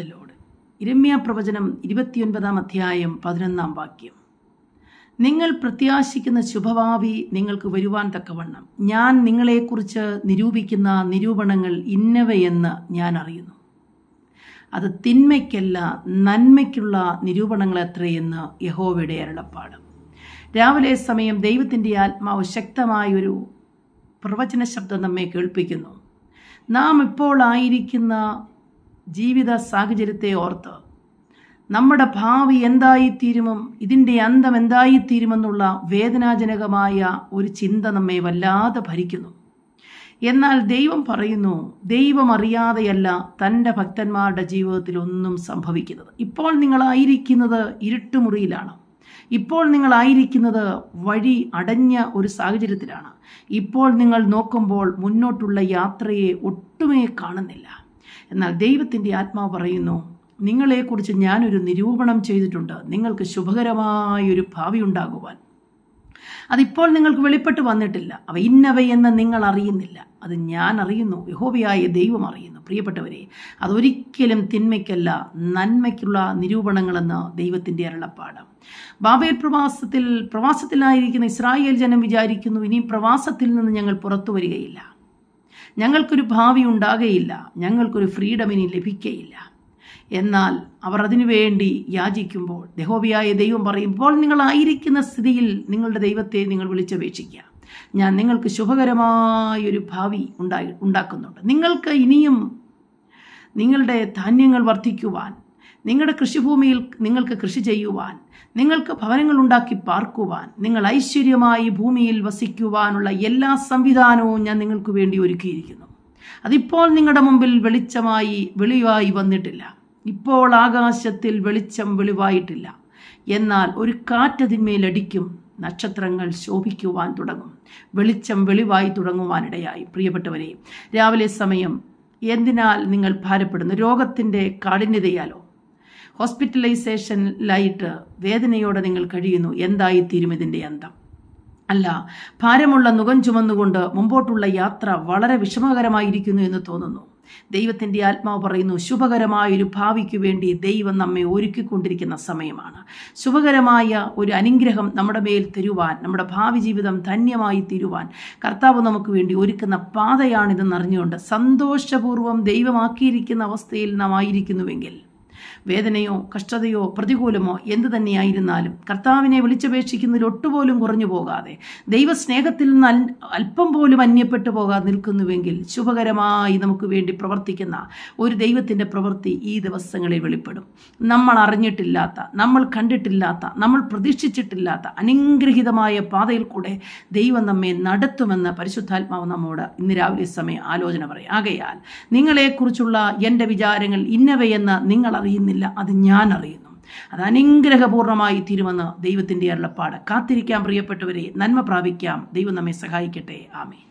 Load ഇരമ്യ പ്രവചനം ഇരുപത്തിയൊൻപതാം അധ്യായം പതിനൊന്നാം വാക്യം. നിങ്ങൾ പ്രത്യാശിക്കുന്ന ശുഭഭാവി നിങ്ങൾക്ക് വരുവാൻ തക്കവണ്ണം. ഞാൻ നിങ്ങളെക്കുറിച്ച് നിരൂപിക്കുന്ന നിരൂപണങ്ങൾ ഇന്നവയെന്ന് ഞാൻ അറിയുന്നു. അത് തിന്മയ്ക്കല്ല നന്മയ്ക്കുള്ള നിരൂപണങ്ങൾ എത്രയെന്ന് യഹോവയുടെ അരുളപ്പാട്. രാവിലെ സമയം ദൈവത്തിന്റെ ആത്മാവ് ശക്തമായൊരു പ്രവചന ശബ്ദം നമ്മെ കേൾപ്പിക്കുന്നു. നാം ഇപ്പോൾ ആയിരിക്കുന്ന ജീവിത സാഹചര്യത്തെ ഓർത്ത് നമ്മുടെ ഭാവി എന്തായിത്തീരുമം ഇതിന്റെ അന്തം എന്തായിത്തീരുമെന്നുള്ള വേദനാജനകമായ ഒരു ചിന്ത നമ്മെ വല്ലാതെ ഭരിക്കുന്നു. എന്നാൽ ദൈവം പറയുന്നു ദൈവം അറിയാതെയല്ല തന്റെ ഭക്തന്മാരുടെ ജീവിതത്തിൽ ഒന്നും സംഭവിക്കുന്നത്. ഇപ്പോൾ നിങ്ങളായിരിക്കുന്നത് ഇരുട്ടുമുറിയിലാണ്. ഇപ്പോൾ നിങ്ങളായിരിക്കുന്നത് വഴി അടഞ്ഞ ഒരു സാഹചര്യത്തിലാണ്. ഇപ്പോൾ നിങ്ങൾ നോക്കുമ്പോൾ മുന്നോട്ടുള്ള യാത്രയെ ഒട്ടുമേ കാണുന്നില്ല. എന്നാൽ ദൈവത്തിന്റെ ആത്മാവ് പറയുന്നു നിങ്ങളെക്കുറിച്ച് ഞാനൊരു നിരൂപണം ചെയ്തിട്ടുണ്ട്. നിങ്ങൾക്ക് ശുഭകരമായൊരു ഭാവി ഉണ്ടാകുവാൻ. അതിപ്പോൾ നിങ്ങൾക്ക് വെളിപ്പെട്ട് വന്നിട്ടില്ല. അവ ഇന്നവയെന്ന് നിങ്ങൾ അറിയുന്നില്ല. അത് ഞാൻ അറിയുന്നു. യഹോവയായ ദൈവം അറിയുന്നു. പ്രിയപ്പെട്ടവരെ അതൊരിക്കലും തിന്മയ്ക്കല്ല നന്മയ്ക്കുള്ള നിരൂപണങ്ങളെന്ന് ദൈവത്തിന്റെ അരുളപ്പാട്. ബാബേൽ പ്രവാസത്തിൽ പ്രവാസത്തിലായിരിക്കുന്ന ഇസ്രായേൽ ജനം വിചാരിക്കുന്നു ഇനി പ്രവാസത്തിൽ നിന്ന് ഞങ്ങൾ പുറത്തു വരികയില്ല. ഞങ്ങൾക്കൊരു ഭാവി ഉണ്ടാകുകയില്ല ഞങ്ങൾക്കൊരു ഫ്രീഡം ഇനി ലഭിക്കുകയില്ല എന്നാൽ അവർ അതിനുവേണ്ടി യാചിക്കുമ്പോൾ ദഹോബിയായ ദൈവം പറയും നിങ്ങളായിരിക്കുന്ന സ്ഥിതിയിൽ നിങ്ങളുടെ ദൈവത്തെ നിങ്ങൾ വിളിച്ചപേക്ഷിക്കുക. ഞാൻ നിങ്ങൾക്ക് ശുഭകരമായൊരു ഭാവി ഉണ്ടായി ഉണ്ടാക്കുന്നുണ്ട്. നിങ്ങൾക്ക് ഇനിയും നിങ്ങളുടെ ധാന്യങ്ങൾ വർദ്ധിക്കുവാൻ നിങ്ങളുടെ കൃഷിഭൂമിയിൽ നിങ്ങൾക്ക് കൃഷി ചെയ്യുവാൻ നിങ്ങൾക്ക് ഭവനങ്ങൾ ഉണ്ടാക്കി പാർക്കുവാൻ നിങ്ങൾ ഐശ്വര്യമായി ഭൂമിയിൽ വസിക്കുവാനുള്ള എല്ലാ സംവിധാനവും ഞാൻ നിങ്ങൾക്ക് വേണ്ടി ഒരുക്കിയിരിക്കുന്നു. അതിപ്പോൾ നിങ്ങളുടെ മുമ്പിൽ വെളിച്ചമായി വെളിവായി വന്നിട്ടില്ല. ഇപ്പോൾ ആകാശത്തിൽ വെളിച്ചം വെളിവായിട്ടില്ല. എന്നാൽ ഒരു കാറ്റതിന്മേലടിക്കും നക്ഷത്രങ്ങൾ ശോഭിക്കുവാൻ തുടങ്ങും വെളിച്ചം വെളിവായി തുടങ്ങുവാനിടയായി. പ്രിയപ്പെട്ടവരെ രാവിലെ സമയം എന്തിനാൽ നിങ്ങൾ ഭാരപ്പെടുന്നു? രോഗത്തിന്റെ കാഠിന്യതയാലോ? ഹോസ്പിറ്റലൈസേഷനിലായിട്ട് വേദനയോടെ നിങ്ങൾ കഴിയുന്നു. എന്തായിത്തീരും ഇതിന്റെ അന്തം? അല്ല ഭാരമുള്ള മുഖം ചുമന്നുകൊണ്ട് മുമ്പോട്ടുള്ള യാത്ര വളരെ വിഷമകരമായിരിക്കുന്നു എന്ന് തോന്നുന്നു. ദൈവത്തിന്റെ ആത്മാവ് പറയുന്നു ശുഭകരമായൊരു ഭാവിക്ക് വേണ്ടി ദൈവം നമ്മെ ഒരുക്കിക്കൊണ്ടിരിക്കുന്ന സമയമാണ്. ശുഭകരമായ ഒരു അനുഗ്രഹം നമ്മുടെ മേൽ തരുവാൻ നമ്മുടെ ഭാവി ജീവിതം ധന്യമായി തീരുവാൻ കർത്താവ് നമുക്ക് വേണ്ടി ഒരുക്കുന്ന പാതയാണിതെന്ന് അറിഞ്ഞുകൊണ്ട് സന്തോഷപൂർവം ദൈവമാക്കിയിരിക്കുന്ന അവസ്ഥയിൽ നാം ആയിരിക്കുന്നുവെങ്കിൽ വേദനയോ കഷ്ടതയോ പ്രതികൂലമോ എന്തു തന്നെയായിരുന്നാലും കർത്താവിനെ വിളിച്ചപേക്ഷിക്കുന്നതിൽ ഒട്ടുപോലും കുറഞ്ഞു പോകാതെ ദൈവസ്നേഹത്തിൽ നിന്ന് അല്പം പോലും അന്യപ്പെട്ടു പോകാതെ നിൽക്കുന്നുവെങ്കിൽ ശുഭകരമായി നമുക്ക് വേണ്ടി പ്രവർത്തിക്കുന്ന ഒരു ദൈവത്തിന്റെ പ്രവൃത്തി ഈ ദിവസങ്ങളിൽ വെളിപ്പെടും. നമ്മൾ അറിഞ്ഞിട്ടില്ലാത്ത നമ്മൾ കണ്ടിട്ടില്ലാത്ത നമ്മൾ പ്രതീക്ഷിച്ചിട്ടില്ലാത്ത അനുഗ്രഹിതമായ പാതയിൽ കൂടെ ദൈവം നമ്മെ നടത്തുമെന്ന് പരിശുദ്ധാത്മാവ് നമ്മോട് ഇന്ന് രാവിലെ സമയം ആലോചന പറയും. ആകയാൽ നിങ്ങളെക്കുറിച്ചുള്ള എന്റെ വിചാരങ്ങൾ ഇന്നവയെന്ന് നിങ്ങൾ അറിയുന്നില്ല അത് ഞാൻ അറിയുന്നു. അത് അനുഗ്രഹപൂർണമായി തീരുമെന്ന് ദൈവത്തിന്റെ അരുളപ്പാട്. കാത്തിരിക്കാം പ്രിയപ്പെട്ടവരെ. നന്മ പ്രാപിക്കാം. ദൈവം നമ്മെ സഹായിക്കട്ടെ. ആമേ